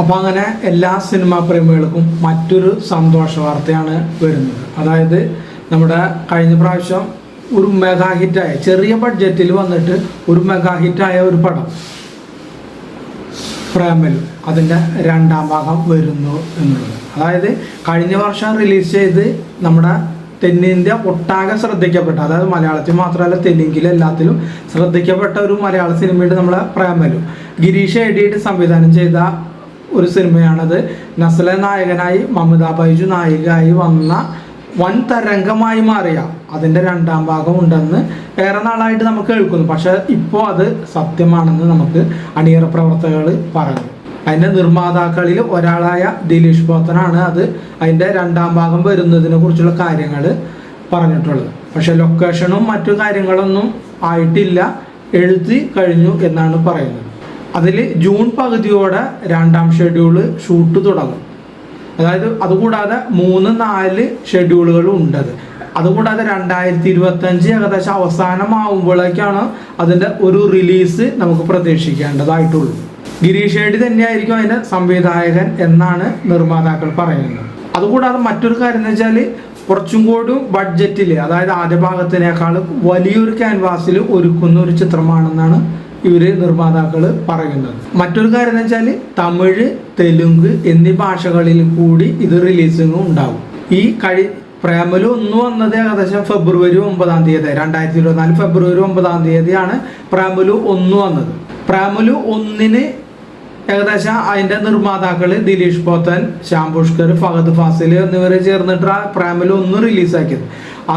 അപ്പോൾ അങ്ങനെ എല്ലാ സിനിമാ പ്രേമികൾക്കും മറ്റൊരു സന്തോഷ വാർത്തയാണ് വരുന്നത്. അതായത് നമ്മുടെ കഴിഞ്ഞ പ്രാവശ്യം ഒരു മെഗാ ഹിറ്റായ ചെറിയ ബഡ്ജറ്റിൽ വന്നിട്ട് ഒരു മെഗാ ഹിറ്റായ ഒരു പടം പ്രേമലു. അതിന്റെ രണ്ടാം ഭാഗം വരുന്നു എന്നുള്ളത്. അതായത് കഴിഞ്ഞ വർഷം റിലീസ് ചെയ്ത് നമ്മുടെ തെന്നിന്ത്യ ഒട്ടാകെ ശ്രദ്ധിക്കപ്പെട്ട അതായത് മലയാളത്തിൽ മാത്രമല്ല തെലുങ്കിൽ എല്ലാത്തിലും ശ്രദ്ധിക്കപ്പെട്ട ഒരു മലയാള സിനിമയുടെ നമ്മളെ പ്രേമലു. ഗിരീഷ് എഡിയിട്ട് സംവിധാനം ചെയ്ത ഒരു സിനിമയാണത്. നസ്ല നായകനായി മമത ബൈജു നായികയായി വന്ന വൻ തരംഗമായി മാറിയ അതിന്റെ രണ്ടാം ഭാഗം ഉണ്ടെന്ന് ഏറെ നാളായിട്ട് നമുക്ക് കേൾക്കുന്നു. പക്ഷെ ഇപ്പോൾ അത് സത്യമാണെന്ന് നമുക്ക് അണിയറ പ്രവർത്തകർ പറഞ്ഞു അതിന്റെ നിർമ്മാതാക്കളിൽ ഒരാളായ ദിലീഷ് പോത്തനാണ് അത് അതിന്റെ രണ്ടാം ഭാഗം വരുന്നതിനെ കുറിച്ചുള്ള കാര്യങ്ങൾ പറഞ്ഞിട്ടുള്ളത്. പക്ഷെ ലൊക്കേഷനും മറ്റു കാര്യങ്ങളൊന്നും ആയിട്ടില്ല. എഴുതി കഴിഞ്ഞു എന്നാണ് പറയുന്നത്. അതിൽ ജൂൺ പകുതിയോടെ രണ്ടാം ഷെഡ്യൂൾ ഷൂട്ട് തുടങ്ങും. അതായത് അതുകൂടാതെ മൂന്ന് നാല് ഷെഡ്യൂളുകളും ഉണ്ടത് അത്. അതുകൂടാതെ രണ്ടായിരത്തി ഇരുപത്തഞ്ച് ഏകദേശം അവസാനമാവുമ്പോഴേക്കാണ് അതിന്റെ ഒരു റിലീസ് നമുക്ക് പ്രതീക്ഷിക്കേണ്ടതായിട്ടുള്ളൂ. ഗിരീഷ് ഷെഡി തന്നെയായിരിക്കും അതിന്റെ സംവിധായകൻ എന്നാണ് നിർമ്മാതാക്കൾ പറയുന്നത്. അതുകൂടാതെ മറ്റൊരു കാര്യം എന്ന് വെച്ചാൽ കുറച്ചും കൂടി ബഡ്ജറ്റിൽ അതായത് ആദ്യ ഭാഗത്തിനേക്കാൾ വലിയൊരു ക്യാൻവാസിൽ ഒരുക്കുന്ന ഒരു ചിത്രമാണെന്നാണ് ഇവർ നിർമ്മാതാക്കൾ പറയുന്നത്. മറ്റൊരു കാര്യം എന്ന് വെച്ചാൽ തമിഴ് തെലുങ്ക് എന്നീ ഭാഷകളിൽ കൂടി ഇത് റിലീസിങ്ങും ഉണ്ടാവും. ഈ കഴി പ്രേമലു ഒന്ന് വന്നത് ഏകദേശം ഫെബ്രുവരി ഒമ്പതാം തീയതി രണ്ടായിരത്തി ഇരുപത്തിനാല് ഫെബ്രുവരി ഒമ്പതാം തീയതിയാണ് പ്രേമലു ഒന്ന് വന്നത്. പ്രേമലു ഒന്നിന് ഏകദേശം അതിന്റെ നിർമ്മാതാക്കൾ ദിലീഷ് പോത്തൻ ശ്യാം പുഷ്കർ ഫഹദ് ഫാസിൽ എന്നിവർ ചേർന്നിട്ട് ആ പ്രേമലു ഒന്ന് റിലീസാക്കിയത്.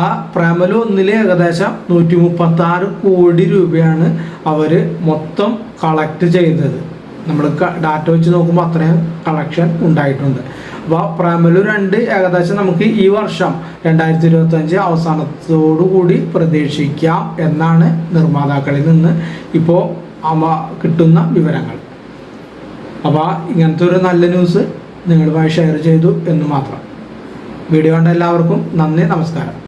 ആ പ്രേമലു ഒന്നിൽ ഏകദേശം നൂറ്റി മുപ്പത്തി ആറ് കോടി രൂപയാണ് അവർ മൊത്തം കളക്ട് ചെയ്തത്. നമ്മൾ ഡാറ്റ വെച്ച് നോക്കുമ്പോൾ അത്രയും കളക്ഷൻ ഉണ്ടായിട്ടുണ്ട്. അപ്പോൾ പ്രേമലു രണ്ട് ഏകദേശം നമുക്ക് ഈ വർഷം രണ്ടായിരത്തി ഇരുപത്തഞ്ച് അവസാനത്തോടു കൂടി പ്രതീക്ഷിക്കാം എന്നാണ് നിർമ്മാതാക്കളിൽ നിന്ന് ഇപ്പോൾ കിട്ടുന്ന വിവരങ്ങൾ. അപ്പോൾ ഇങ്ങനത്തെ ഒരു നല്ല ന്യൂസ് നിങ്ങളുമായി ഷെയർ ചെയ്തു എന്ന് മാത്രം. വീഡിയോ കണ്ട എല്ലാവർക്കും നന്ദി നമസ്കാരം.